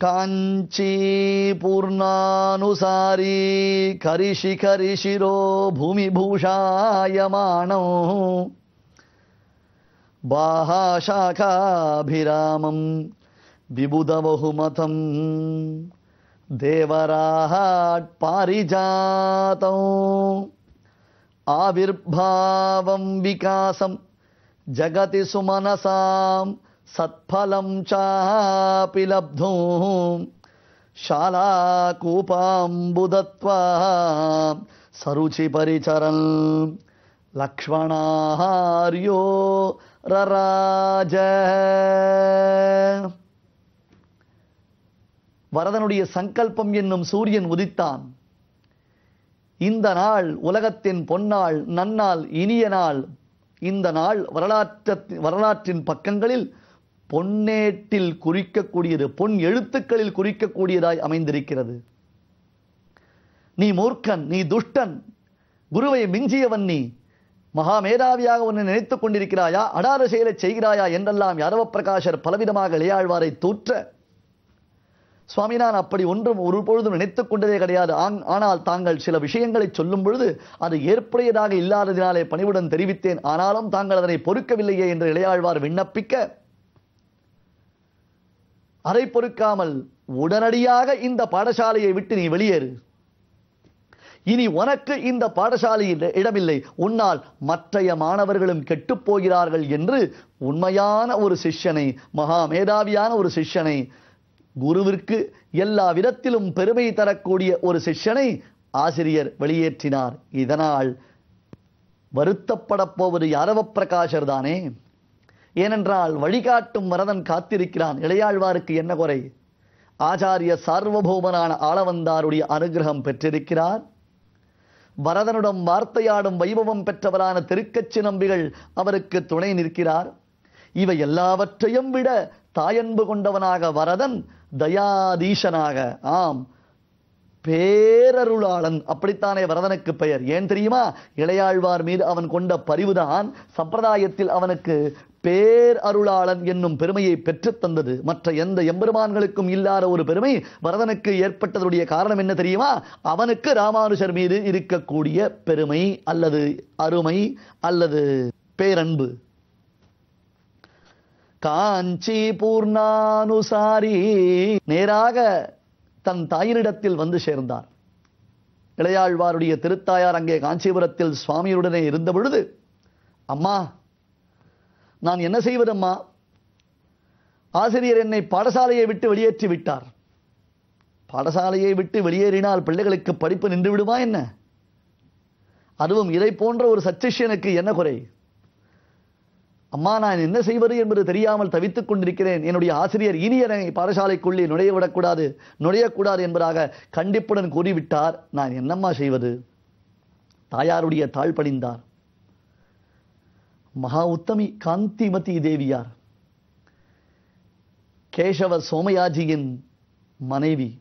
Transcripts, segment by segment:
కాంచీ పూర్ణానుసారీ కరిశిఖరి శిరో భూమిభూషాయమాణం బాహాశాఖాభిరామం విబుధబహుమతం దేవరాహాట్ పారిజాతం ఆవిర్భావం వికాసం జగతి సుమనసాం சத்ஃபலம் சாபி லப்தும் சருச்சி सरुचिपरिचरन् लक्ष्मणाहार्यो ரராஜ வரதனுடைய சங்கல்பம் என்னும் சூரியன் உதித்தான் இந்த நாள் உலகத்தின் பொன்னாள் நன்னாள் இனிய நாள் இந்த நாள் வரலாற்ற வரலாற்றின் பக்கங்களில் பொன்னேட்டில் குறிக்கக்கூடியது பொன் எழுத்துக்களில் குறிக்கக்கூடியதாய் அமைந்திருக்கிறது. நீ மூர்க்கன் நீ துஷ்டன் குருவை மிஞ்சியவன் நீ மகா மேதாவியாக உன்னை நினைத்துக் கொண்டிருக்கிறாயா அடாத செயலைச் செய்கிறாயா என்றெல்லாம் யாரவ பிரகாஷர் பலவிதமாக இளையாழ்வாரை தூற்ற. சுவாமி நான் அப்படி ஒன்றும் ஒரு பொழுதும் நினைத்துக் கொண்டதே கிடையாது. ஆங்- ஆனால் தாங்கள் சில விஷயங்களை சொல்லும் பொழுது அது ஏற்புடையதாக இல்லாததினாலே பணிவுடன் தெரிவித்தேன். ஆனாலும் தாங்கள் அதனை பொறுக்கவில்லையே என்று இளையாழ்வார் விண்ணப்பிக்க அதை பொறுக்காமல் உடனடியாக இந்த பாடசாலையை விட்டு நீ வெளியேறு. இனி உனக்கு இந்த பாடசாலையில் இடமில்லை. உன்னால் மற்றைய மாணவர்களும் கெட்டுப் போகிறார்கள் என்று உண்மையான ஒரு சிஷ்யனை மகா மேதாவியான ஒரு சிஷ்யனை குருவிற்கு எல்லா விதத்திலும் பெருமை தரக்கூடிய ஒரு சிஷ்யனை ஆசிரியர் வெளியேற்றினார். இதனால் வருத்தப்படப் போவது யாரவ பிரகாஷர் தானே? ஏனென்றால் வழிகாட்டும் வரதன் காத்திருக்கிறான். இளையாழ்வாருக்கு என்ன குறை? ஆச்சாரிய சார்வபௌமனான ஆளவந்தாருடைய அனுகிரகம் பெற்றிருக்கிறார். வரதனுடன் வார்த்தையாடும் வைபவம் பெற்றவரான திருக்கச்சி நம்பிகள் அவருக்கு துணை நிற்கிறார். இவை எல்லாவற்றையும் விட தாயன்பு கொண்டவனாக வரதன் தயாதீசனாக. ஆம் பேரருளாளன். அப்படித்தானே வரதனுக்கு பெயர்? ஏன் தெரியுமா? இளையாழ்வார் மீது அவன் கொண்ட பரிவுதான் சம்பிரதாயத்தில் அவனுக்கு பேர் அருளாளன் என்னும் பெருமையை பெற்றுத் தந்தது மற்ற எந்த எம்பெருமான்களுக்கும் இல்லாத ஒரு பெருமை வரதனுக்கு ஏற்பட்டதுடைய காரணம் என்ன தெரியுமா? அவனுக்கு ராமானுஜர் மீது இருக்கக்கூடிய பெருமை அல்லது அருமை அல்லது பேரன்பு. காஞ்சி பூர்ணானுசாரி நேராக தன் தாயினிடத்தில் வந்து சேர்ந்தார். இளையாழ்வாருடைய திருத்தாயார் அங்கே காஞ்சிபுரத்தில் சுவாமியுடனே இருந்த பொழுது அம்மா நான் என்ன செய்வதம்மா? ஆசிரியர் என்னை பாடசாலையை விட்டு வெளியேற்றி விட்டார். பாடசாலையை விட்டு வெளியேறினால் பிள்ளைகளுக்கு படிப்பு நின்று விடுமா என்ன? அதுவும் இதை போன்ற ஒரு சச்சிஷ்யனுக்கு என்ன குறை? அம்மா நான் என்ன செய்வது என்பது தெரியாமல் தவித்துக் கொண்டிருக்கிறேன். என்னுடைய ஆசிரியர் இனி என்னை பாடசாலைக்குள்ளே நுழைய விடக்கூடாது நுழையக்கூடாது என்பதாக கண்டிப்புடன் கூறிவிட்டார். நான் என்னம்மா செய்வது? தாயாருடைய தாழ் பணிந்தார் மகா உத்தமி காந்திமதி தேவியார். கேசவ சோமயாஜியின் மனைவி.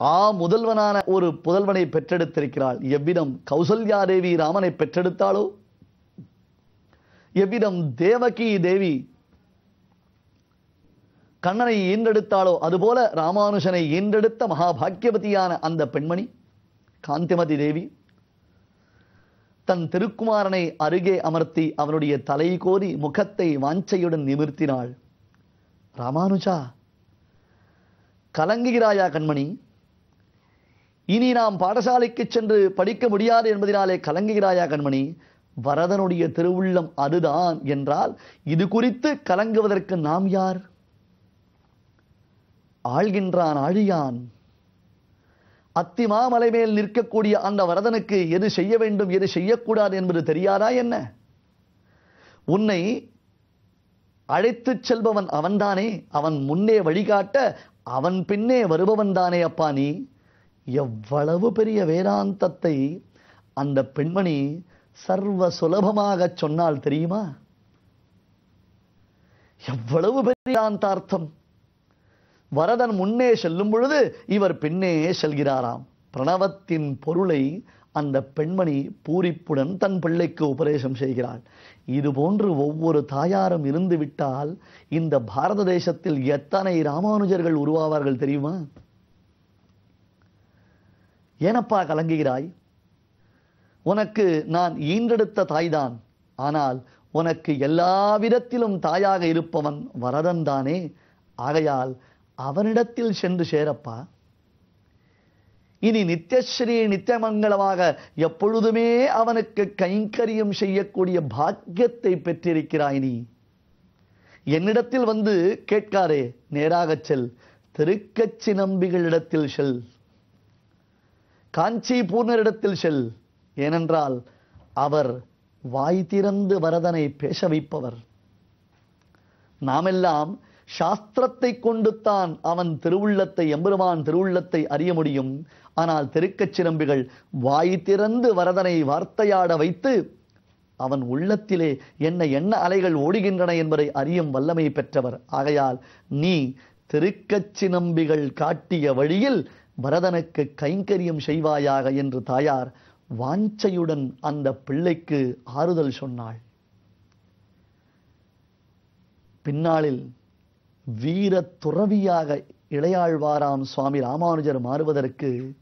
ஆ முதல்வனான ஒரு புதல்வனை பெற்றெடுத்திருக்கிறாள். எவ்விதம் கௌசல்யா தேவி ராமனை பெற்றெடுத்தாளோ எவ்விதம் தேவகி தேவி கண்ணனை ஈன்றெடுத்தாளோ அதுபோல ராமானுஜனை ஈன்றெடுத்த மகாபாக்கியபதியான அந்த பெண்மணி காந்திமதி தேவி தன் திருக்குமாரனை அருகே அமர்த்தி அவனுடைய தலை கோரி முகத்தை வாஞ்சையுடன் நிமிர்த்தினாள். ராமானுஜா கலங்குகிறாயா கண்மணி? இனி நாம் பாடசாலைக்கு சென்று படிக்க முடியாது என்பதினாலே கலங்குகிறாயா கண்மணி? வரதனுடைய திருவுள்ளம் அதுதான் என்றால் இது குறித்து கலங்குவதற்கு நாம் யார்? ஆள்கின்றான் ஆழியான். அத்திமாமலை மேல் நிற்கக்கூடிய அந்த வரதனுக்கு எது செய்ய வேண்டும் எது செய்யக்கூடாது என்பது தெரியாதா என்ன? உன்னை அழைத்துச் செல்பவன் அவன்தானே அவன் முன்னே வழிகாட்ட அவன் பின்னே வருபவன் தானே அப்பா நீ. எவ்வளவு பெரிய வேதாந்தத்தை அந்த பெண்மணி சர்வ சுலபமாக சொன்னால் தெரியுமா? எவ்வளவு பெரிய வேதாந்தார்த்தம். வரதன் முன்னே செல்லும் பொழுது இவர் பின்னே செல்கிறாராம். பிரணவத்தின் பொருளை அந்த பெண்மணி பூரிப்புடன் தன் பிள்ளைக்கு உபதேசம் செய்கிறாள். இது போன்று ஒவ்வொரு தாயாரும் இருந்து விட்டால் இந்த பாரத தேசத்தில் எத்தனை ராமானுஜர்கள் உருவாவார்கள் தெரியுமா? ஏனப்பா கலங்குகிறாய்? உனக்கு நான் ஈன்றெடுத்த தாய்தான். ஆனால் உனக்கு எல்லா விதத்திலும் தாயாக இருப்பவன் வரதன் தானே. ஆகையால் அவனிடத்தில் சென்று சேரப்பா. இனி நித்யஸ்ரீ நித்தியமங்கலமாக எப்பொழுதுமே அவனுக்கு கைங்கரியம் செய்யக்கூடிய பாக்கியத்தை பெற்றிருக்கிறாய் நீ. என்னிடத்தில் வந்து கேட்காரே நேராகச் செல். திருக்கச்சி நம்பிகளிடத்தில் செல். காஞ்சி பூர்ணரிடத்தில் செல். ஏனென்றால் அவர் வாய் திறந்து வரதனை பேச வைப்பவர். நாமெல்லாம் சாஸ்திரத்தை கொண்டுத்தான் அவன் திருவுள்ளத்தை எம்பெருமான் திருவுள்ளத்தை அறிய முடியும். ஆனால் திருக்கச்சிரம்பிகள் வாய் திறந்து வரதனை வார்த்தையாட வைத்து அவன் உள்ளத்திலே என்ன என்ன அலைகள் ஓடுகின்றன என்பதை அறியும் வல்லமை பெற்றவர். ஆகையால் நீ திருக்கச்சினம்பிகள் காட்டிய வழியில் பரதனுக்கு கைங்கரியம் செய்வாயாக என்று தாயார் வாஞ்சையுடன் அந்த பிள்ளைக்கு ஆறுதல் சொன்னாள். பின்னாளில் வீர துறவியாக இளையாழ்வாராம் சுவாமி ராமானுஜர் மாறுவதற்கு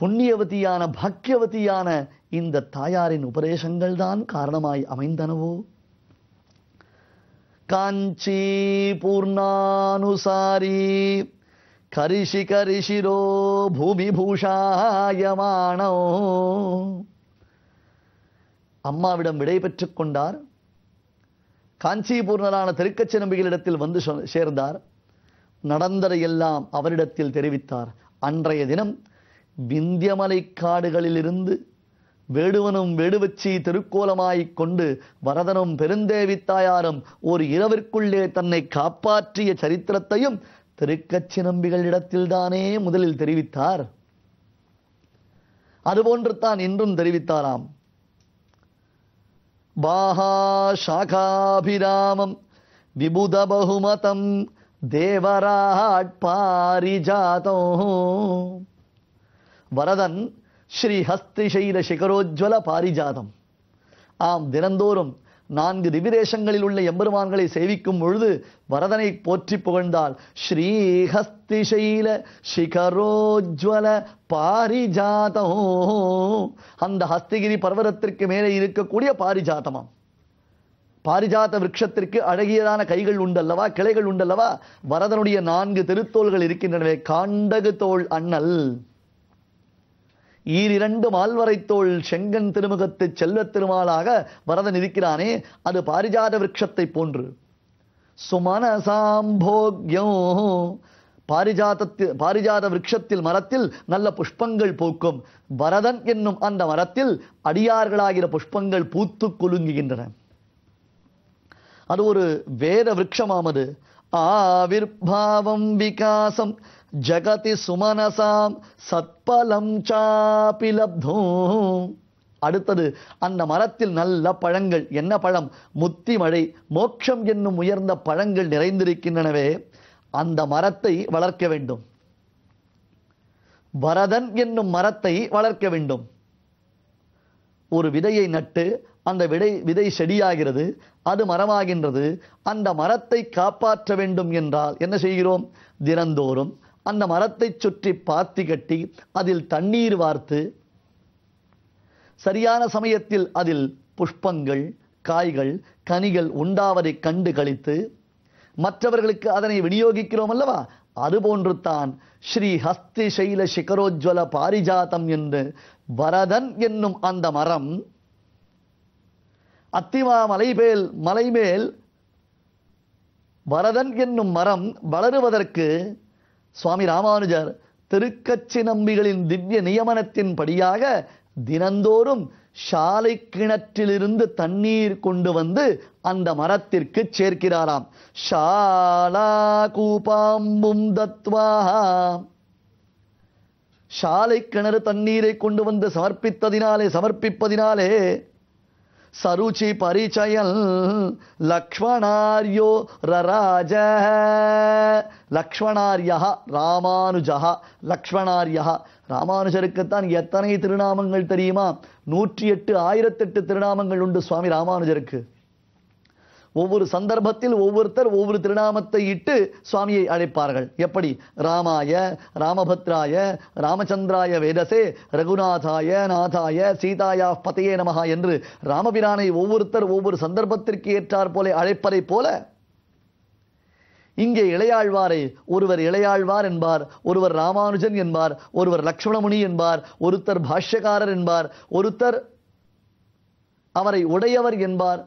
புண்ணியவதியான பாக்கியவதியான இந்த தாயாரின் உபதேசங்கள் தான் காரணமாய் அமைந்தனவோ? காஞ்சி பூர்ணானுசாரி கரிஷி கரிஷிரோ பூமி பூஷாயமானோ அம்மாவிடம் விடை பெற்றுக் கொண்டார். காஞ்சிபூர்ணரான திருக்கச்சினம்பிகளிடத்தில் வந்து சேர்ந்தார். நடந்ததையெல்லாம் அவரிடத்தில் தெரிவித்தார். அன்றைய தினம் விந்தியமலை காடுகளிலிருந்து வேடுவனும் வேடுவச்சி திருக்கோலமாய்க் கொண்டு வரதனும் பெருந்தேவி தாயாரும் ஒரு இரவிற்குள்ளே தன்னை காப்பாற்றிய சரித்திரத்தையும் திருக்கச்சினம்பிகளிடத்தில்தானே முதலில் தெரிவித்தார். அதுபோன்று தான் இன்றும் தெரிவித்தாராம். பாஹா சாகாபிராமம். விபுத பகுமதம் தேவராட் வரதன் ஸ்ரீஹஸ்திசைல சிகரோஜ்வல பாரிஜாதம். ஆம் தினந்தோறும் நான்கு திவிரேஷங்களில் உள்ள எம்பெருமான்களை சேவிக்கும் பொழுது வரதனை போற்றி புகழ்ந்தால் ஸ்ரீஹஸ்திசைல சிகரோஜ்வல பாரிஜாதம். அந்த ஹஸ்திகிரி பர்வதத்திற்கு மேலே இருக்கக்கூடிய பாரிஜாதமாம். பாரிஜாத விரக்ஷத்திற்கு அழகியதான கைகள் உண்டல்லவா கிளைகள் உண்டல்லவா? வரதனுடைய நான்கு திருத்தோள்கள் இருக்கின்றனவே காண்டகு தோல் அண்ணல். ஈரிரண்டு மால்வரைத்தோள் செங்கன் திருமுகத்து செல்வத் திருமாலாக வரதன் இருக்கிறானே அது பாரிஜாத விருட்சத்தை போன்று. சுமனசாம்போக்யம் பாரிஜாதத்து பாரிஜாத விருட்சத்தில் மரத்தில் நல்ல புஷ்பங்கள் பூக்கும். பரதன் என்னும் அந்த மரத்தில் அடியார்களாகிற புஷ்பங்கள் பூத்து குலுங்குகின்றன. அது ஒரு வேத விருட்சமாமது ஆவிர்பாவம் விகாசம் ஜகதி சுமனசாம் சத்பலம் சாபிலப்தும் அடுத்தது அந்த மரத்தில் நல்ல பழங்கள் என்ன பழம்? முத்தி மழை மோட்சம் என்னும் உயர்ந்த பழங்கள் நிறைந்திருக்கின்றனவே அந்த மரத்தை வளர்க்க வேண்டும். வரதன் என்னும் மரத்தை வளர்க்க வேண்டும். ஒரு விதையை நட்டு அந்த விதை விதை செடியாகிறது அது மரமாகின்றது. அந்த மரத்தை காப்பாற்ற வேண்டும் என்றால் என்ன செய்கிறோம்? தினந்தோறும் அந்த மரத்தை சுற்றி பாத்தி கட்டி அதில் தண்ணீர் வார்த்து சரியான சமயத்தில் அதில் புஷ்பங்கள் காய்கள் கனிகள் உண்டாவதை கண்டு கழித்து மற்றவர்களுக்கு அதனை விநியோகிக்கிறோம் அல்லவா? அதுபோன்று தான் ஸ்ரீ ஹஸ்தி சைல சிகரோஜ்வல பாரிஜாதம் என்று வரதன் என்னும் அந்த மரம் அத்திமா மலைமேல் மலைமேல் வரதன் என்னும் மரம் வளருவதற்கு சுவாமி ராமானுஜர் திருக்கச்சி நம்பிகளின் திவ்ய நியமனத்தின் படியாக தினந்தோறும் சாலை கிணற்றிலிருந்து தண்ணீர் கொண்டு வந்து அந்த மரத்திற்கு சேர்க்கிறாராம். ஷாலா கூபாம்பும் தத்வா. சாலை கிணறு தண்ணீரை கொண்டு வந்து சமர்ப்பித்ததினாலே சமர்ப்பிப்பதினாலே சருச்சி பரிச்சயல் லக்ஷ்மணாரியோ ரராஜ. லக்ஷ்மணாரியா ராமானுஜா லக்ஷ்மணாரியா ராமானுஜருக்குத்தான் எத்தனை திருநாமங்கள் தெரியுமா? நூற்றி எட்டு ஆயிரத்தெட்டு திருநாமங்கள் உண்டு சுவாமி ராமானுஜருக்கு. ஒவ்வொரு சந்தர்ப்பத்தில் ஒவ்வொருத்தர் ஒவ்வொரு திருநாமத்தை இட்டு சுவாமியை அழைப்பார்கள். எப்படி? ராமாய ராமபத்ராய ராமச்சந்திராய வேதசே ரகுநாதாய நாதாய சீதாயா பதையே நமஹா என்று ராமபிரானை ஒவ்வொருத்தர் ஒவ்வொரு சந்தர்ப்பத்திற்கு ஏற்றார் போல அழைப்பதைப் போல இங்கே இளையாழ்வாரை ஒருவர் இளையாழ்வார் என்பார் ஒருவர் ராமானுஜன் என்பார் ஒருவர் லக்ஷ்மணமுனி என்பார் ஒருத்தர் பாஷ்யக்காரர் என்பார் ஒருத்தர் அவரை உடையவர் என்பார்.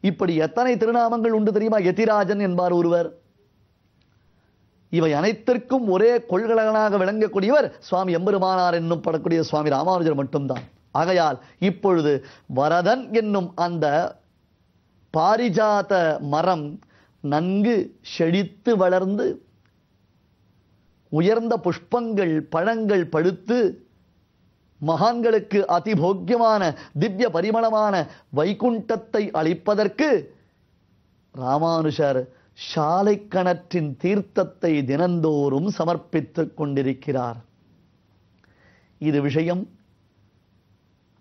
இப்படி எத்தனை திருநாமங்கள் உண்டு தெரியுமா? யதிராஜன் என்பார் ஒருவர். இவை அனைத்திற்கும் ஒரே கொள்கலனாக விளங்கக்கூடியவர் சுவாமி எம்பெருமானார் என்னும் படக்கூடிய சுவாமி ராமானுஜர் மட்டும்தான். ஆகையால் இப்பொழுது வரதன் என்னும் அந்த பாரிஜாத மரம் நன்கு செழித்து வளர்ந்து உயர்ந்த புஷ்பங்கள் பழங்கள் படுத்து மகான்களுக்கு அதிபோக்கியமான திவ்ய பரிமளமான வைகுண்டத்தை அளிப்பதற்கு ராமானுஷர் சாலை கணற்றின் தீர்த்தத்தை தினந்தோறும் சமர்ப்பித்துக் கொண்டிருக்கிறார். இது விஷயம்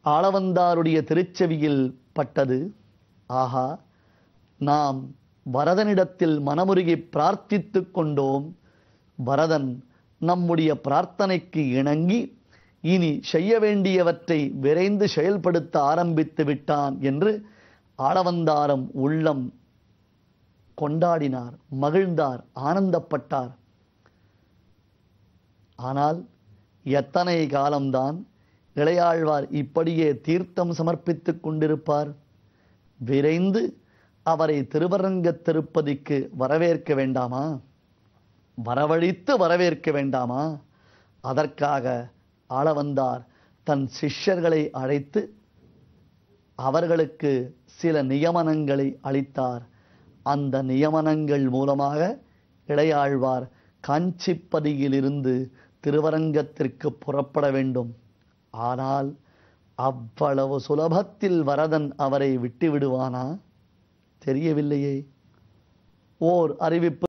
ஆளவந்தாருடைய திருச்செவியில் பட்டது. ஆஹா நாம் வரதனிடத்தில் மனமுருகி பிரார்த்தித்து கொண்டோம். வரதன் நம்முடைய பிரார்த்தனைக்கு இணங்கி இனி செய்ய வேண்டியவற்றை விரைந்து செயல்படுத்த ஆரம்பித்து விட்டான் என்று ஆளவந்தாரம் உள்ளம் கொண்டாடினார் மகிழ்ந்தார் ஆனந்தப்பட்டார். ஆனால் எத்தனை காலம்தான் இளையாழ்வார் இப்படியே தீர்த்தம் சமர்ப்பித்துக் கொண்டிருப்பார்? விரைந்து அவரை திருவரங்க திருப்பதிக்கு வரவேற்க வேண்டாமா? வரவழித்து வரவேற்க வேண்டாமா? அதற்காக ஆளவந்தார் தன் சிஷ்யர்களை அழைத்து அவர்களுக்கு சில நியமனங்களை அளித்தார். அந்த நியமனங்கள் மூலமாக இளையாழ்வார் காஞ்சிப்பதியிலிருந்து திருவரங்கத்திற்கு புறப்பட வேண்டும். ஆனால் அவ்வளவு சுலபத்தில் வரதன் அவரை விட்டு விடுவானா தெரியவில்லையே. ஓர் அறிவிப்பு